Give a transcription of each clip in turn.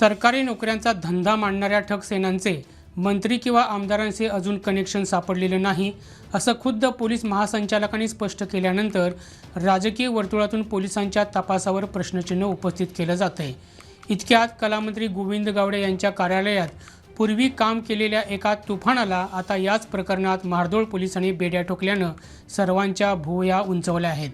सरकारी नोकऱ्यांचा धंदा मांडणाऱ्या ठगसेनांचे मंत्री किंवा आमदारांचे अजून कनेक्शन सापडलेलं नाही असं खुद्द पोलीस महासंचालकांनी स्पष्ट केल्यानंतर राजकीय वर्तुळातून पोलिसांच्या तपासावर प्रश्नचिन्ह उपस्थित केलं जात आहे इतक्यात कलामंत्री गोविंद गावडे यांच्या कार्यालयात पूर्वी काम केलेल्या एका तुफानाला आता याच प्रकरणात मारदोळ पोलिसांनी बेड्या ठोकल्यानं सर्वांच्या भुवया उंचवल्या आहेत.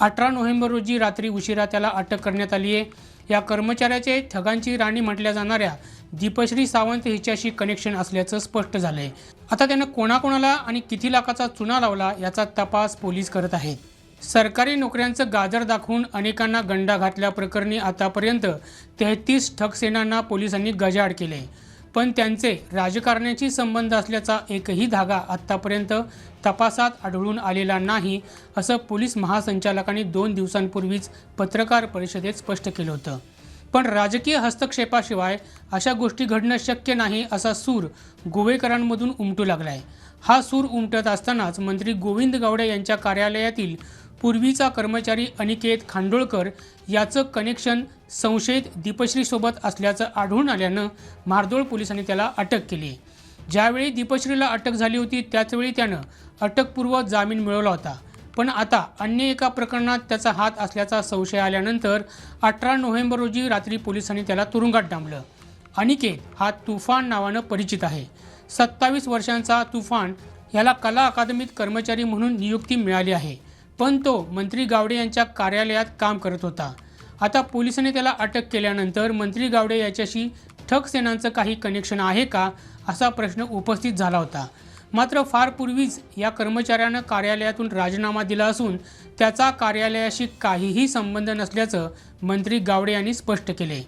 अठरा नोव्हेंबर रोजी रात्री उशिरा त्याला अटक करण्यात आली आहे. या कर्मचाऱ्याचे ठगांची राणी म्हटल्या जाणाऱ्या दीपश्री सावंत हिच्याशी कनेक्शन असल्याचं स्पष्ट झालं आहे आता त्यानं कोणाकोणाला आणि किती लाखाचा चुना लावला याचा तपास पोलीस करत आहेत. सरकारी नोकऱ्यांचं गाजर दाखवून अनेकांना गंडा घातल्याप्रकरणी आतापर्यंत तेहतीस ठगसेनांना पोलिसांनी गजाआड केले पण त्यांचे राजकारण्याशी संबंध असल्याचा एकही धागा आत्तापर्यंत तपासात आढळून आलेला नाही असं पोलीस महासंचालकांनी दोन दिवसांपूर्वीच पत्रकार परिषदेत स्पष्ट केलं होतं. पण राजकीय हस्तक्षेपाशिवाय अशा गोष्टी घडणं शक्य नाही असा सूर गोवेकरांमधून उमटू लागलाय. हा सूर उमटत असतानाच मंत्री गोविंद गावडे यांच्या कार्यालयातील पूर्वीचा कर्मचारी अनिकेत खांडोळकर याचं कनेक्शन संशयित दीपश्रीसोबत असल्याचं आढळून आल्यानं मारदोळ पोलिसांनी त्याला अटक केली. ज्यावेळी दीपश्रीला अटक झाली होती त्याचवेळी त्यानं अटकपूर्व जामीन मिळवला होता. पण आता अन्य एका प्रकरणात त्याचा हात असल्याचा संशय आल्यानंतर अठरा नोव्हेंबर रोजी रात्री पोलिसांनी त्याला तुरुंगात डांबलं. अनिकेत हा तुफान नावानं परिचित आहे. सत्तावीस वर्षांचा तुफान याला कला अकादमीत कर्मचारी म्हणून नियुक्ती मिळाली आहे. पण तो मंत्री गावडे यांच्या कार्यालयात काम करत होता. आता पोलिसांनी त्याला अटक केल्यानंतर मंत्री गावडे याच्याशी ठग सेनांचं काही कनेक्शन आहे का असा प्रश्न उपस्थित झाला होता. मात्र फार पूर्वीच या कर्मचाऱ्यानं कार्यालयातून राजीनामा दिला असून त्याचा कार्यालयाशी काहीही संबंध नसल्याचं मंत्री गावडे यांनी स्पष्ट केले.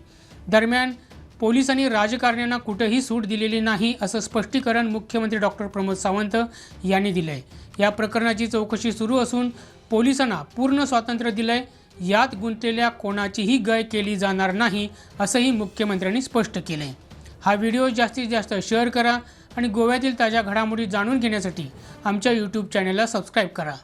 दरम्यान पोलिसांनी राजकारण्यांना कुठेही सूट दिलेली नाही असं स्पष्टीकरण मुख्यमंत्री डॉक्टर प्रमोद सावंत यांनी दिलंय. या प्रकरणाची चौकशी सुरू असून पोलिसांना पूर्ण स्वातंत्र्य दिलंय. यात गुंतलेल्या कोणाचीही गय केली जाणार नाही असंही मुख्यमंत्र्यांनी स्पष्ट केलंय. हा व्हिडिओ जास्तीत जास्त शेअर करा आणि गोव्यातील ताज्या घडामोडी जाणून घेण्यासाठी आमच्या यूट्यूब चॅनलला सबस्क्राईब करा.